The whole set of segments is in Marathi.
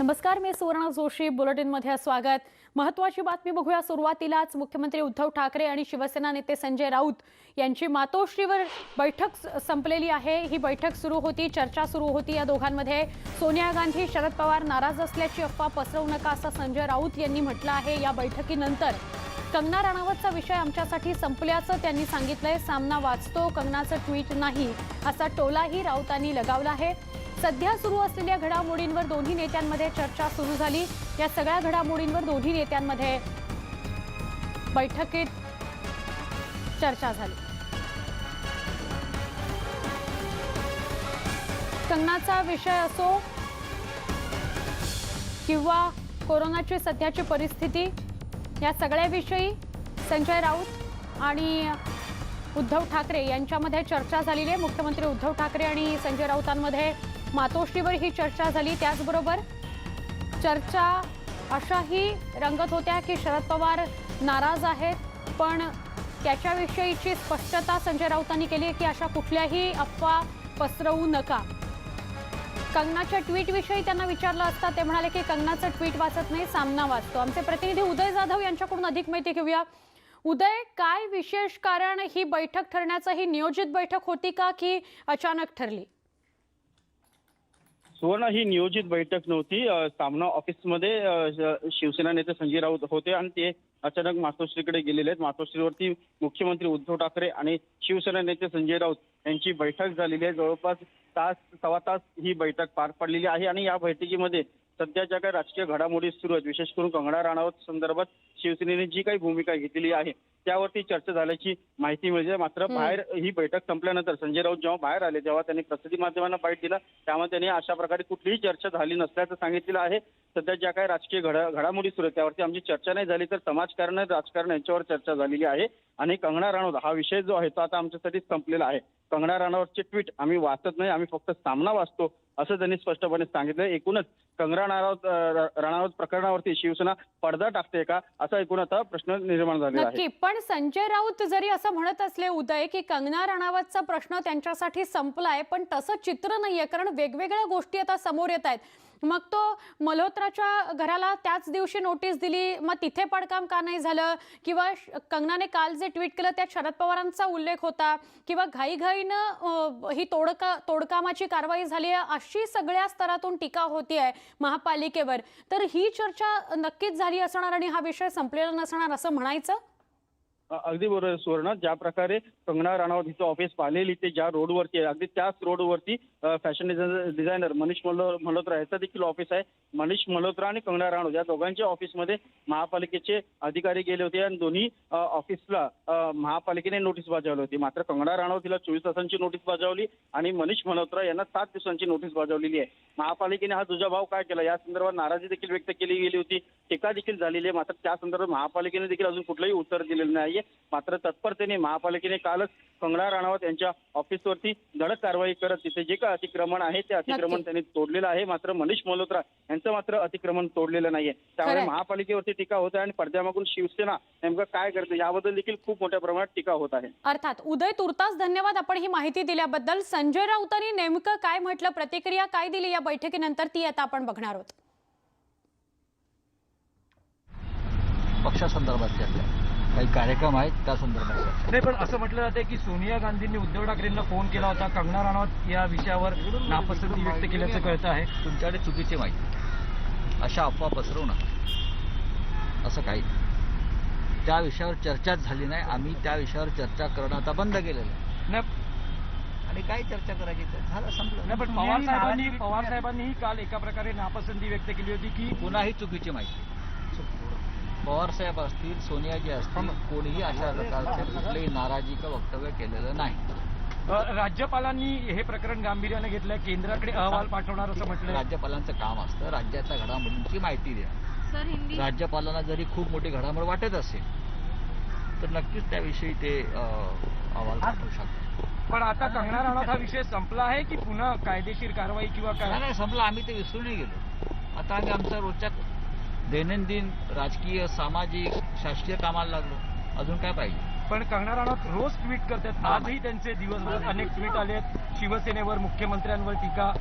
नमस्कार मी सुवर्ण जोशी. बुलेटिनमध्ये स्वागत. महत्वाची बातमी बघूया सुरुवातीलाच. मुख्यमंत्री उद्धव ठाकरे आणि शिवसेना नेते संजय राऊत यांची मातोश्रीवर बैठक संपलेली आहे. ही बैठक सुरू होती चर्चा सुरू होती. या दोघांमध्ये सोनिया गांधी शरद पवार नाराज असल्याची अफवा पसरवू नका असं संजय राऊत यांनी म्हटलं आहे. या बैठकीनंतर कंगना राणावतचा विषय आमच्यासाठी संपल्याचं त्यांनी सांगितलंय. सामना वाचतो कंगनाचं ट्विट नाही असा टोलाही राऊतांनी लगावला आहे. सध्या सुरू असलेल्या घडामोडींवर दोन्ही नेत्यांमध्ये चर्चा सुरू झाली. या सगळ्या घडामोडींवर दोन्ही नेत्यांमध्ये बैठकीत चर्चा झाली. कंगनाचा विषय असो किंवा कोरोनाची सध्याची परिस्थिती या सगळ्याविषयी संजय राऊत आणि उद्धव ठाकरे यांच्यामध्ये चर्चा झालेली आहे. मुख्यमंत्री उद्धव ठाकरे आणि संजय राऊतांमध्ये मातोश्रीवर ही चर्चा झाली. त्याचबरोबर चर्चा अशाही रंगत होत्या की शरद पवार नाराज आहेत. पण त्याच्याविषयीची स्पष्टता संजय राऊतांनी केली आहे की अशा कुठल्याही अफवा पसरवू नका. कंगनाच्या ट्विटविषयी त्यांना विचारलं असता ते म्हणाले की कंगनाचं ट्विट वाचत नाही सामना वाचतो. आमचे प्रतिनिधी उदय जाधव यांच्याकडून अधिक माहिती घेऊया. उदय काय विशेष कारण ही बैठक ठरण्याचं ही नियोजित बैठक होती का की अचानक ठरली? सुवर्ण ही नियोजित बैठक नव्हती. सामना ऑफिसमध्ये शिवसेना नेते संजय राऊत होते आणि ते अचानक मातोश्रीकडे गेलेले आहेत. मातोश्रीवरती मुख्यमंत्री उद्धव ठाकरे आणि शिवसेना नेते संजय राऊत यांची बैठक झालेली आहे. जवळपास तास सव्वा तास ही बैठक पार पडलेली आहे आणि या बैठकीमध्ये सध्या ज्या काही राजकीय घडामोडी सुरू आहेत विशेष करून कंगना राणावत संदर्भात शिवसेनेने जी काही भूमिका घेतलेली आहे त्यावरती चर्चा झाल्याची माहिती मिळते. मात्र. बाहेर ही बैठक संपल्यानंतर संजय राऊत जेव्हा बाहेर आले तेव्हा त्यांनी प्रसिद्धी माध्यमांना बाईट दिला. त्यामध्ये त्यांनी अशा प्रकारे कुठलीही चर्चा झाली नसल्याचं सांगितलेलं आहे. सध्या ज्या काही राजकीय घडा घडामोडी सुरू आहेत त्यावरती आमची चर्चा नाही झाली तर समाजकारण राजकारण यांच्यावर चर्चा झालेली आहे. आणि कंगना राणौत हा विषय जो आहे तो आता आमच्यासाठी संपलेला आहे. कंगना राणावतचे ट्विट आम्ही वाचत नाही आम्ही फक्त सामना वाचतो असं त्यांनी स्पष्टपणे सांगितलं एकूणच कंगना रणावत अं, प्रकरणावरती शिवसेना पडदा टाकते का? असा एकूण आता प्रश्न निर्माण झालेला आहे. नक्की. पण संजय राऊत जरी असं म्हणत असले उदय की कंगना राणावतचा प्रश्न त्यांच्यासाठी संपलाय पण तसं चित्र नाहीये कारण वेगवेगळ्या गोष्टी आता समोर येत आहेत. मग तो मल्होत्राच्या घराला त्याच दिवशी नोटीस दिली. मग तिथे पडकाम का नाही झालं? किंवा कंगनाने काल जे ट्विट केलं त्यात शरद पवारांचा उल्लेख होता. किंवा घाईघाईनं ही तोडका तोडकामाची कारवाई झाली आहे अशी सगळ्या स्तरातून टीका होती आहे महापालिकेवर. तर ही चर्चा नक्कीच झाली असणार आणि हा विषय संपलेला नसणार असं म्हणायचं? अगदी बरोबर सुवर्ण. ज्या प्रकारे कंगना राणावत हिचं ऑफिस पाहिलेली ते ज्या रोडवरती आहे अगदी त्याच रोडवरती फॅशन डिझायनर मनीष मल्हो मल्होत्रा याचं देखील ऑफिस आहे. मनीष मल्होत्रा आणि कंगना राणावत या दोघांच्या ऑफिसमध्ये महापालिकेचे अधिकारी गेले होते आणि दोन्ही ऑफिसला महापालिकेने नोटीस बजावली होती. मात्र कंगना राणावत तिला चोवीस तासांची नोटीस बजावली आणि मनीष मल्होत्रा यांना सात दिवसांची नोटीस बजावलेली आहे. महापालिकेने हा दुजाभाव काय केला? या संदर्भात नाराजी देखील व्यक्त केली गेली होती. टीका देखील झालेली आहे. मात्र त्या संदर्भात महापालिकेने देखील अजून कुठलंही उत्तर दिलेलं नाहीये. मात्र तत्परतेने महापालिकेने कालच कंगना राणावत यांच्या ऑफिसवरती धडक कारवाई करत तिथे जे काय अतिक्रमण आहे ते अतिक्रमण. त्यांनी तोडलेलं आहे. मात्र मनीष मल्होत्रा यांचं मात्र अतिक्रमण तोडलेलं नाहीये. त्यामुळे. महापालिकेवरती टीका होत आहे आणि पडद्यामागून शिवसेना नेमकं काय करते याबद्दल देखील खूप मोठ्या प्रमाणात टीका होत आहे. अर्थात उदय तुर्तास धन्यवाद आपण ही माहिती दिल्याबद्दल. संजय राऊतांनी नेमकं काय म्हटलं प्रतिक्रिया काय दिली या बैठकीनंतर ती आता आपण बघणार आहोत. पक्षासंदर्भात चर्चा काही कार्यक्रम आहेत त्या संदर्भात नाही पण असं म्हटलं जाते की सोनिया गांधींनी उद्धव ठाकरेंना फोन केला होता. कंगना राणावत या विषयावर नापसंती व्यक्त केल्याचं कळतं आहे. तुमच्याकडे चुकीची माहिती अशा अफवा पसरवू नका. असं काही नाही. त्या विषयावर चर्चाच झाली नाही. आम्ही त्या विषयावर चर्चा करणं आता बंद केलेलं आहे. नाही. आणि काय चर्चा करायची? तर झालं संपलं. नाही, पण पवार साहेबांनी पवार साहेबांनीही काल एका प्रकारे नापसंती व्यक्त केली होती की पुन्हाही चुकीची माहिती पवार साहेब असतील सोनियाजी असतील कोणीही अशा प्रकारचे कुठलेही नाराजी का वक्तव्य केलेलं नाही. राज्यपालांनी हे प्रकरण गांभीर्याने घेतलंय केंद्राकडे अहवाल पाठवणार असं म्हटलंय राज्यपालांचं काम असतं राज्यातल्या घडामोडींची माहिती द्या. राज्यपालांना जरी खूप मोठी घडामोड वाटत असेल तर नक्कीच त्याविषयी ते अ, अहवाल पाठवू शकतात. पण आता कंगना राणावत हा विषय संपला आहे की पुन्हा कायदेशीर कारवाई किंवा नाही काय? नाही संपलं. आम्ही ते विसरूनही गेलो. आता आम्ही आमच्या रोजच्या दैनंदिन राजकीय सामाजिक शासकीय कामाला लागलो. अजून काय पाहिजे? पण कंगना राणावत रोज ट्विट करतात. आजही त्यांचे दिवसभर अनेक ट्विट आले आहेत शिवसेनेवर मुख्यमंत्र्यांवर टीका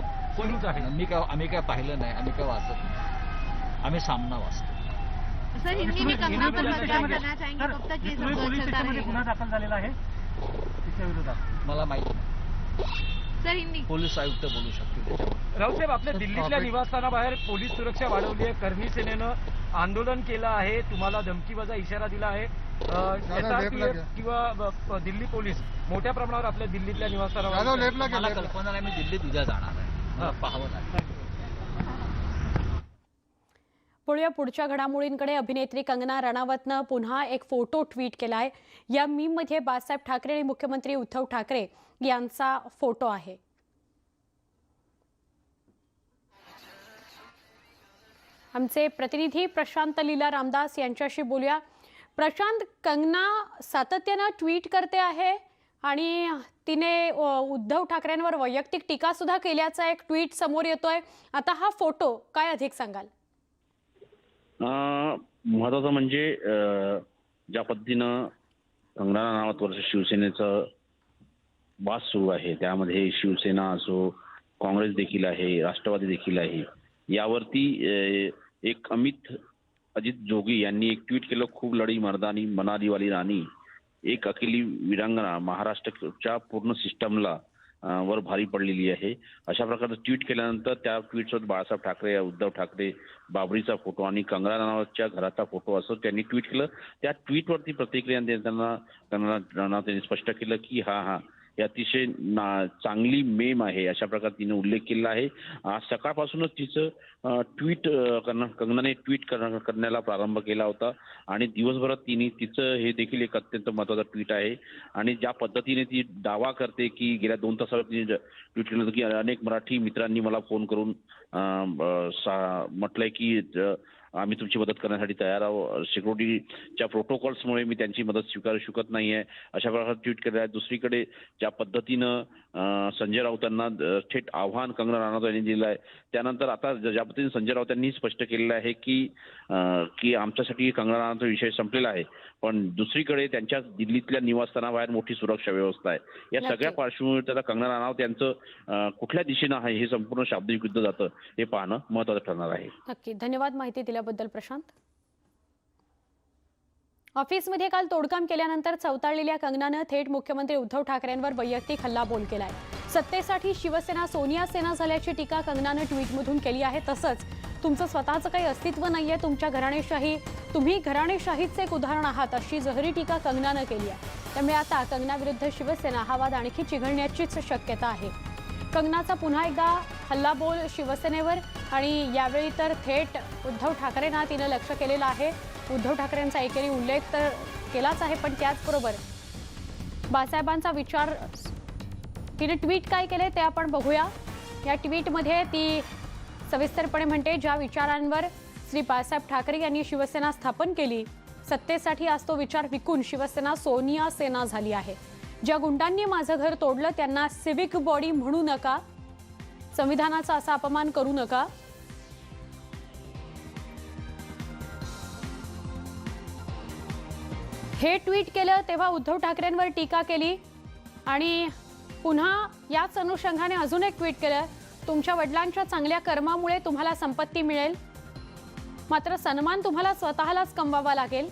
न्यूज आहे. आम्ही काय आम्ही काय पाहिलं नाही आम्ही काय वाचत नाही. आम्ही सामना वाचतो. सर हिंदी में कंगना हिंदी पर पोलीस बचाव स्टेशनमध्ये- करना चाहेंगे सर, कब तक ये तुम्ही सब पोलीस चलता स्टेशनमध्ये गुन्हा दाखल झालेला आहे. तिच्या विरोधात. मला माहिती नाही. हिंदी पोलीस आयुक्त बोलू शकतील राऊतसाहेब आपल्या दिल्लीतल्या निवासस्थानाबाहेर पोलीस सुरक्षा वाढवली आहे. करणी सेनेनं आंदोलन केलं आहे. तुम्हाला धमकीबाजा इशारा दिला आहे. किंवा दिल्ली पोलीस मोठ्या प्रमाणावर आपल्या दिल्लीतल्या निवासस्थानावर कल्पना नाही मी दिल्लीत उद्या जाणार आहे. पाहावं लागेल. वळूया पुढच्या घडामोडींकडे अभिनेत्री कंगना रणावतनं पुन्हा एक फोटो ट्विट आहे या मीममध्ये बाळासाहेब ठाकरे आणि मुख्यमंत्री उद्धव ठाकरे यांचा फोटो आहे. आमचे प्रतिनिधी प्रशांत लीला रामदास यांच्याशी बोलूया. प्रशांत कंगना सातत्यानं ट्विट करते आहे आणि तिने उद्धव ठाकरेंवर वैयक्तिक टीकासुद्धा केल्याचा एक ट्विट समोर येतोय. आता हा फोटो काय अधिक सांगाल? महत्वाचं म्हणजे अं, ज्या पद्धतीनं कंगना वर्ष शिवसेनेचं वाद सुरू आहे त्यामध्ये शिवसेना असो काँग्रेस देखील आहे राष्ट्रवादी देखील आहे यावरती एक अमित अजित जोगी यांनी एक ट्विट केलं खूप लढी मर्दानी मनालीवाली राणी एक अकेली विरांगना महाराष्ट्राच्या पूर्ण सिस्टमला वर भारी पडलेली आहे. अशा प्रकारचं ट्विट केल्यानंतर त्या ट्विटसोबत बाळासाहेब ठाकरे उद्धव ठाकरे बाबरीचा फोटो आणि कंगना राणावतच्या घराचा फोटो असं त्यांनी ट्विट केलं. त्या ट्विटवरती प्रतिक्रिया देताना त्यांना राणावत स्पष्ट केलं की हा हा ही अतिशय ना चांगली मेम आहे अशा प्रकारे तिने उल्लेख केला आहे. आज सकाळपासूनच तिचं ट्विट कंगनाने ट्विट करण्याला प्रारंभ केला होता. आणि दिवसभरात तिने तिचं हे देखील एक अत्यंत महत्वाचं ट्विट आहे. आणि ज्या पद्धतीने ती दावा करते की गेल्या दोन तासावर तिने ट्विट केलं होतं की अनेक मराठी मित्रांनी मला फोन करून ब- सा- म्हटलंय की आम्ही तुमची मदत करण्यासाठी तयार आहोत. सिक्युरिटीच्या प्रोटोकॉल्समुळे मी त्यांची मदत स्वीकारू शकत नाही आहे अशा प्रकारे ट्विट केलं आहे. दुसरीकडे ज्या पद्धतीनं संजय राऊतांना अं, थेट आव्हान कंगना राणावत यांनी दिलं आहे. त्यानंतर आता ज- ज्या पद्धतीने संजय राऊत यांनी स्पष्ट केलेलं आहे की की आमच्यासाठी कंगना राणावतचा विषय संपलेला आहे. पण दुसरीकडे त्यांच्या दिल्लीतल्या निवासस्थानाबाहेर मोठी सुरक्षा व्यवस्था आहे. या. सगळ्या पार्श्वभूमीवर त्याला कंगना राणावत यांचं अं, कुठल्या दिशेनं आहे हे संपूर्ण शाब्दिक युद्ध जातं हे पाहणं महत्वाचं ठरणार आहे. नक्की. धन्यवाद माहिती दिल्याबद्दल प्रशांत. ऑफिसमध्ये काल तोडकाम केल्यानंतर चवताळलेल्या कंगनानं थेट मुख्यमंत्री उद्धव ठाकरेंवर वैयक्तिक हल्लाबोल केलाय. सत्तेसाठी शिवसेना सोनिया सेना झाल्याची टीका कंगनानं ट्विटमधून केली आहे. तसंच तुमचं स्वतःचं काही अस्तित्व नाही आहे तुमच्या घराणेशाही तुम्ही घराणेशाहीचं एक उदाहरण आहात अशी जहरी टीका कंगनानं केली आहे. त्यामुळे आता कंगनाविरुद्ध शिवसेना हा वाद आणखी चिघळण्याचीच शक्यता आहे. कंगनाचा पुन्हा एकदा हल्लाबोल शिवसेनेवर आणि यावेळी तर थेट उद्धव ठाकरेंना तिनं लक्ष केलेलं आहे. उद्धव ठाकरेंचा एकेरी उल्लेख तर केलाच आहे पण त्याचबरोबर बाळासाहेबांचा विचार तिने ट्विट काय केले ते आपण बघूया. या ट्विटमध्ये ती सविस्तरपणे म्हणते ज्या विचारांवर श्री बाळासाहेब ठाकरे यांनी शिवसेना स्थापन केली सत्तेसाठी आज तो विचार विकून शिवसेना सोनिया सेना झाली आहे. ज्या गुंडांनी माझं घर तोडलं त्यांना सिविक बॉडी म्हणू नका. संविधानाचा असा अपमान करू नका. हे ट्विट केलं तेव्हा उद्धव ठाकरेंवर टीका केली आणि पुन्हा याच अनुषंगाने अजून एक ट्विट केलं तुमच्या वडिलांच्या चांगल्या कर्मामुळे तुम्हाला संपत्ती मिळेल. मात्र सन्मान तुम्हाला स्वतःलाच कमवावा लागेल.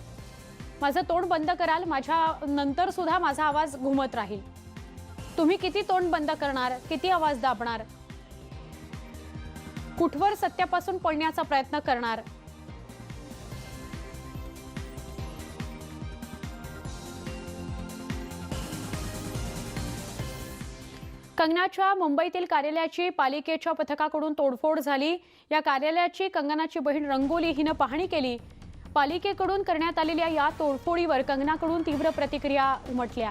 माझं तोंड बंद कराल माझ्या नंतर सुद्धा माझा आवाज घुमत राहील. तुम्ही किती तोंड बंद करणार किती आवाज दाबणार? कुठवर सत्यापासून पळण्याचा प्रयत्न करणार? कंगनाच्या मुंबईतील कार्यालयाची पालिकेच्या पथकाकडून तोडफोड झाली. या कार्यालयाची कंगनाची बहीण रंगोली हिनं पाहणी केली. पालिकेकडून करण्यात आलेल्या या तोडफोडीवर कंगनाकडून तीव्र प्रतिक्रिया उमटल्या.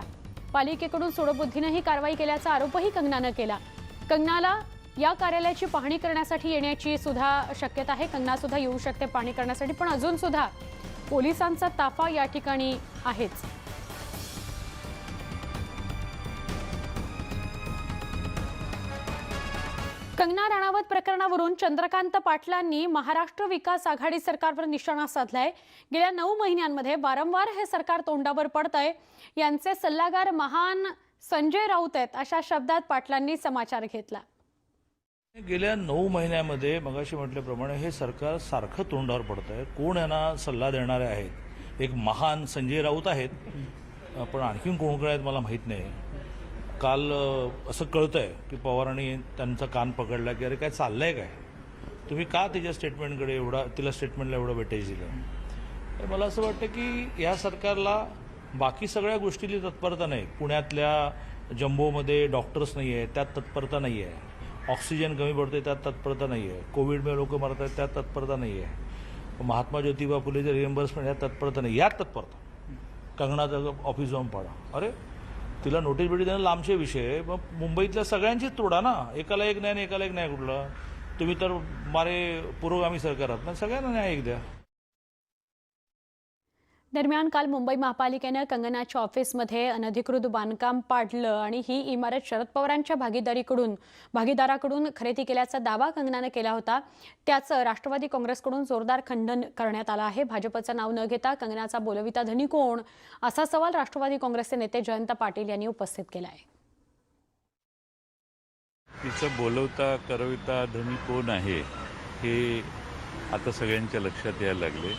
पालिकेकडून सोडबुद्धीनं ही कारवाई केल्याचा आरोपही कंगनानं केला. कंगनाला या कार्यालयाची पाहणी करण्यासाठी येण्याची सुद्धा शक्यता आहे. कंगना सुद्धा येऊ शकते पाहणी करण्यासाठी पण अजून सुद्धा पोलिसांचा ताफा या ठिकाणी आहेच. कंगना राणावत प्रकरणावरून चंद्रकांत पाटलांनी महाराष्ट्र विकास आघाडी सरकारवर निशाणा साधलाय. गेल्या नऊ महिन्यांमध्ये वारंवार हे सरकार तोंडावर पडत आहे यांचे सल्लागार महान संजय राऊत आहेत अशा शब्दात पाटलांनी समाचार घेतला. गेल्या नऊ महिन्यामध्ये मगाशी म्हटल्याप्रमाणे हे सरकार सारखं तोंडावर पडत आहे कोण यांना सल्ला देणारे आहेत? एक महान संजय राऊत आहेत. पण आणखीन कोण कोण आहेत मला माहीत नाही. काल असं कळतं आहे की पवारांनी त्यांचा कान पकडला की अरे काय चाललंय काय? तुम्ही का तिच्या स्टेटमेंटकडे एवढा तिला स्टेटमेंटला एवढं वेटेज दिलं? तर मला असं वाटतं की या सरकारला बाकी सगळ्या गोष्टीली तत्परता नाही. पुण्यातल्या जम्बोमध्ये डॉक्टर्स नाही आहे त्यात तत्परता नाही आहे ऑक्सिजन कमी पडतोय त्यात तत्परता नाही आहे कोविडमुळे लोक मरत आहेत त्यात तत्परता नाही आहे महात्मा ज्योतिबा फुलेचे रिएम्बर्समेंट यात तत्परता नाही. यात तत्परता. कंगनाचं ऑफिस जाऊन पाडा. अरे तिला नोटीस भेटी देणं लांबचे विषय. मग मुंबईतल्या सगळ्यांचीच तोडा ना. एकाला एक नाही आणि एकाला एक नाही कुठलं? तुम्ही तर मारे पुरोगामी सरकार आहात. ना सगळ्यांना न्याय एक द्या. दरम्यान काल मुंबई महापालिकेनं कंगनाच्या ऑफिसमध्ये अनधिकृत बांधकाम पाडलं आणि ही इमारत शरद पवारांच्या भागीदारीकडून भागीदाराकडून खरेदी केल्याचा दावा कंगनानं केला होता. त्याचं राष्ट्रवादी काँग्रेसकडून जोरदार खंडन करण्यात आलं आहे. भाजपचं नाव न घेता कंगनाचा बोलविता धनी कोण? असा सवाल राष्ट्रवादी काँग्रेसचे नेते जयंत पाटील यांनी उपस्थित केला आहे तिचं बोलवता करविता धनी कोण आहे हे आता सगळ्यांच्या लक्षात यायला लागले.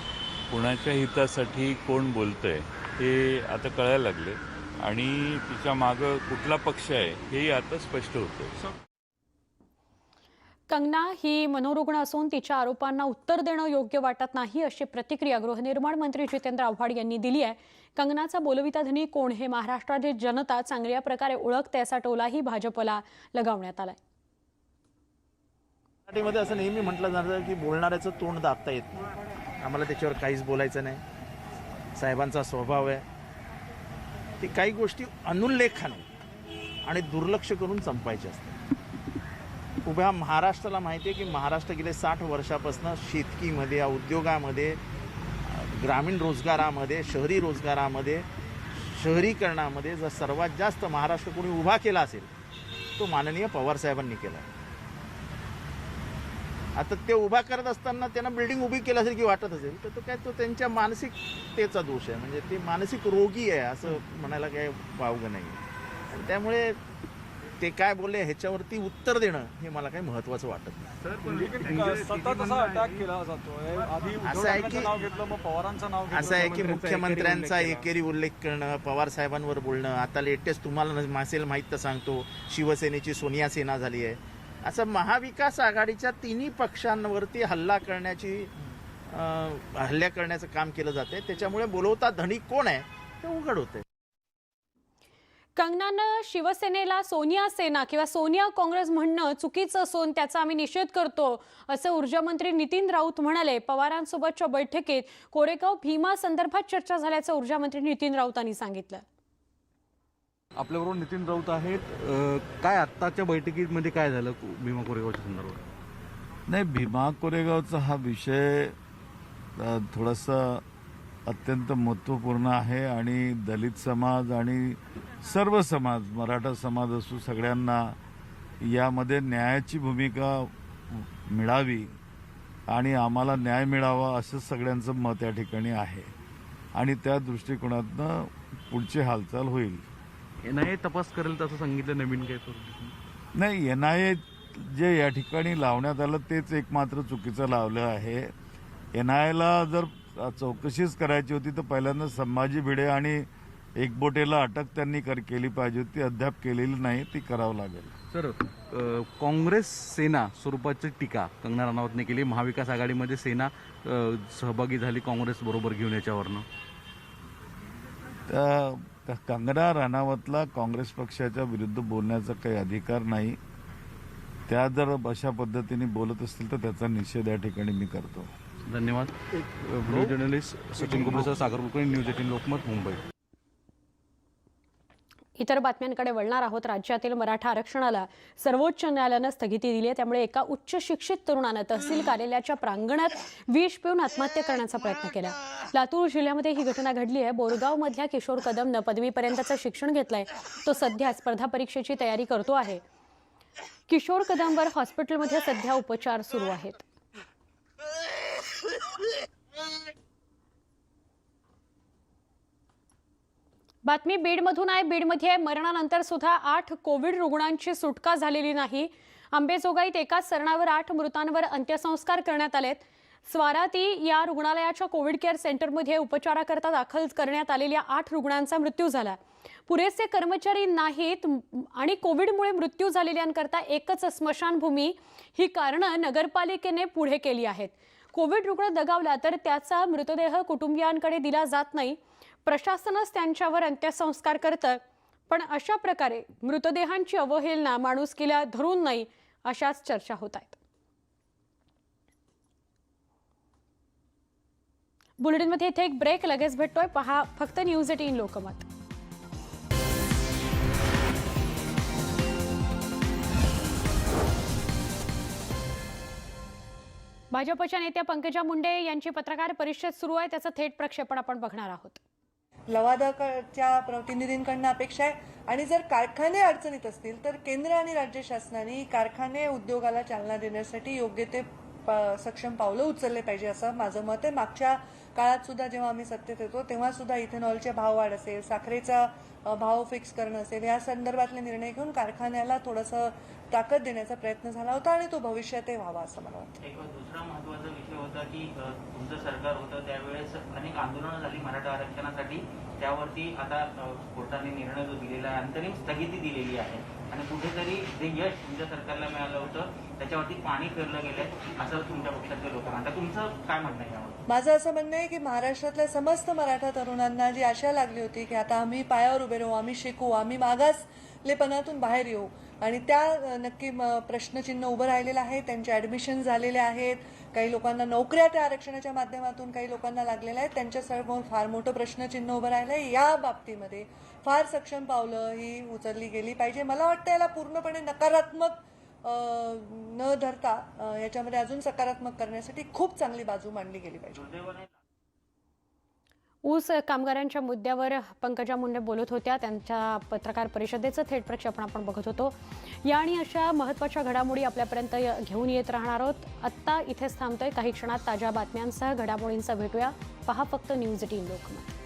कुणाच्या हितासाठी कोण बोलतंय हे आता कळायला लागले. आणि तिच्या मागं कुठला पक्ष आहे हेही आता स्पष्ट होतं कंगना ही मनोरुग्ण असून तिच्या आरोपांना उत्तर देणं योग्य वाटत नाही अशी प्रतिक्रिया गृहनिर्माण मंत्री जितेंद्र आव्हाड यांनी दिली आहे. कंगनाचा बोलविता धनी कोण हे महाराष्ट्राची जनता चांगल्या प्रकारे ओळखते असा टोलाही भाजपला लगावण्यात आलाय. मराठीमध्ये असं नेहमी म्हटलं जातं की बोलणाऱ्याचं तोंड दाबता येत नाही. आम्हाला त्याच्यावर काहीच बोलायचं नाही. साहेबांचा स्वभाव आहे. ते काही गोष्टी अनुल्लेखाने आणि दुर्लक्ष करून संपायच्या असतात. उभ्या महाराष्ट्राला माहिती आहे की महाराष्ट्र गेले साठ वर्षापासून शेतकीमध्ये उद्योगामध्ये ग्रामीण रोजगारामध्ये शहरी रोजगारामध्ये शहरीकरणामध्ये जर सर्वात जास्त महाराष्ट्र कोणी उभा केला असेल तो माननीय पवारसाहेबांनी केला आहे. आता ते उभा करत असताना त्यांना बिल्डिंग उभी केल्यासारखी वाटत असेल तर तो काय तो त्यांच्या मानसिकतेचा दोष आहे. म्हणजे ते मानसिक रोगी आहे असं म्हणायला काय वावगं नाही आणि त्यामुळे ते काय बोलले ह्याच्यावरती उत्तर देणं हे मला काही महत्वाचं वाटत नाही. सतत असा अटॅक केला जातोय. आधी असं आहे की- नाव घेतलं मग पवारांचं नाव असं आहे की मुख्यमंत्र्यांचा एकेरी उल्लेख करणं पवार साहेबांवर बोलणं आता लेटेस्ट तुम्हाला मासेल माहीत तर सांगतो शिवसेनेची सोनिया सेना झाली आहे. असं महाविकास आघाडीच्या तिन्ही पक्षांवरती हल्ला करण्याची हल्ल्या करण्याचं काम केलं जाते त्याच्यामुळे बोलवता धनी कोण आहे ते उघड होते कंगनानं शिवसेनेला सोनिया सेना किंवा सोनिया काँग्रेस म्हणणं चुकीचं असून त्याचा आम्ही निषेध करतो असं ऊर्जा मंत्री नितीन राऊत म्हणाले. पवारांसोबतच्या बैठकीत कोरेगाव भीमा संदर्भात चर्चा झाल्याचं ऊर्जा मंत्री नितीन राऊतांनी सांगितलं. आपल्याबरोबर नितीन राऊत आहेत. काय आत्ताच्या बैठकीमध्ये काय झालं भीमा कोरेगावच्या संदर्भात? नाही भीमा कोरेगावचा हा विषय थोडासा अत्यंत महत्त्वपूर्ण आहे आणि दलित समाज आणि सर्व समाज मराठा समाज असो सगळ्यांना यामध्ये न्यायाची भूमिका मिळावी आणि आम्हाला न्याय मिळावा असं सगळ्यांचं मत या ठिकाणी आहे. आणि त्या दृष्टिकोनातनं पुढची हालचाल होईल. एन आय ए तपास करेल तसं सांगितलं नवीन काय करू नाही एन आय ए जे या ठिकाणी लावण्यात आलं तेच एकमात्र चुकीचं लावलं आहे. एन आय एला जर चौकशीच करायची होती तर पहिल्यांदा संभाजी भिडे आणि एकबोटेला अटक त्यांनी कर केली पाहिजे होती अद्याप केलेली नाही ती करावं लागेल. सर अ, काँग्रेस सेना स्वरूपाची टीका कंगना राणावतने केली. महाविकास आघाडीमध्ये सेना अ, सहभागी झाली काँग्रेस बरोबर घेऊन याच्यावरनं. त्या त्या कंगना राणावतला काँग्रेस पक्षाच्या विरुद्ध बोलण्याचा काही अधिकार नाही. त्या जर अशा पद्धतीने बोलत असतील तर त्याचा निषेध या ठिकाणी मी करतो. धन्यवाद. व्हिडिओ जर्नलिस्ट सचिन कुबलेसह सागर कुलकर्णी न्यूज एटीन लोकमत मुंबई. इतर बातम्यांकडे वळणार आहोत. राज्यातील मराठा आरक्षणाला सर्वोच्च न्यायालयानं स्थगिती दिली आहे. त्यामुळे एका उच्च शिक्षित तरुणानं तहसील कार्यालयाच्या प्रांगणात विष पिऊन आत्महत्या करण्याचा प्रयत्न केला. लातूर जिल्ह्यामध्ये ही घटना घडली आहे. बोरगाव मधल्या किशोर कदमनं पदवीपर्यंतचं शिक्षण घेतलंय. तो सध्या स्पर्धा परीक्षेची तयारी करतो आहे. किशोर कदमवर हॉस्पिटलमध्ये सध्या उपचार सुरू आहेत. बातमी बीडमधून आहे. बीडमध्ये मरणानंतर सुद्धा आठ कोविड रुग्णांची सुटका झालेली नाही. आंबेजोगाईत एकाच सरणावर आठ मृतांवर अंत्यसंस्कार करण्यात आलेत. स्वाराती या रुग्णालयाच्या कोविड केअर सेंटरमध्ये उपचाराकरता दाखल करण्यात आलेल्या आठ रुग्णांचा मृत्यू झाला. पुरेसे कर्मचारी नाहीत आणि कोविडमुळे मृत्यू झालेल्यांकरता एकच स्मशानभूमी ही कारणं नगरपालिकेने पुढे केली आहेत. कोविड रुग्ण दगावला तर त्याचा मृतदेह कुटुंबियांकडे दिला जात नाही. प्रशासनच त्यांच्यावर अंत्यसंस्कार करतं पण अशा प्रकारे मृतदेहांची अवहेलना माणुसकीला धरून नाही अशाच चर्चा होत आहेत. बुलेटिनमध्ये इथे एक ब्रेक लगेच भेटतोय. पहा फक्त न्यूज एटीन लोकमत. भाजपच्या नेत्या पंकजा मुंडे यांची पत्रकार परिषद सुरू आहे. त्याचं थेट प्रक्षेपण आपण बघणार आहोत. लवादाच्या प्रतिनिधींकडनं अपेक्षा आहे. आणि जर कारखाने अडचणीत असतील तर केंद्र आणि राज्य शासनाने कारखाने उद्योगाला चालना देण्यासाठी योग्य ते प- सक्षम पावलं उचलले पाहिजे असं माझं मत आहे. मागच्या काळात सुद्धा जेव्हा आम्ही सत्तेत येतो तेव्हा सुद्धा इथेनॉलचे भाव वाढ असेल साखरेचा भाव फिक्स करणं असेल या संदर्भातले निर्णय घेऊन कारखान्याला थोडंसं ताकद देण्याचा प्रयत्न झाला होता आणि तो भविष्यातही व्हावा असं मला वाटतं. एक दुसरा महत्त्वाचा विषय होता की तुमचं सरकार होतं त्यावेळेस अनेक आंदोलनं झाली मराठा आरक्षणासाठी. त्यावरती आता कोर्टाने निर्णय जो दिलेला आहे अंतरिम स्थगिती दिलेली आहे. आणि कुठेतरी जे यश तुमच्या सरकारला मिळालं होतं त्याच्यावरती पाणी फिरलं गेलंय असं तुमच्या पक्षातले लोक म्हणतात तुमचं काय म्हणणं आहे यावर? माझं असं म्हणणं आहे की महाराष्ट्रातल्या समस्त मराठा तरुणांना जी आशा लागली होती की आता आम्ही पायावर उभे राहू आम्ही शिकू आम्ही मागासलेपणातून बाहेर येऊ. आणि त्या नक्की प्रश्नचिन्ह उभं राहिलेलं आहे त्यांचे ॲडमिशन झालेले आहेत काही लोकांना नोकऱ्या त्या आरक्षणाच्या माध्यमातून काही लोकांना लागलेल्या आहेत त्यांच्यासमोर फार मोठं प्रश्नचिन्ह उभं राहिलं आहे या बाबतीमध्ये फार सक्षम पावलं ही उचलली गेली पाहिजे. मला वाटतं याला पूर्णपणे नकारात्मक न धरता याच्यामध्ये अजून सकारात्मक करण्यासाठी खूप चांगली बाजू मांडली गेली पाहिजे. ऊस कामगारांच्या मुद्द्यावर पंकजा मुंडे बोलत होत्या. त्यांच्या पत्रकार परिषदेचं थेट प्रक्षेपण आपण बघत होतो. या आणि अशा महत्त्वाच्या घडामोडी आपल्यापर्यंत घेऊन येत राहणार आहोत. आत्ता इथेच थांबतोय. काही क्षणात ताज्या बातम्यांसह घडामोडींचा भेटूया. पहा फक्त न्यूज एटीन लोकमत.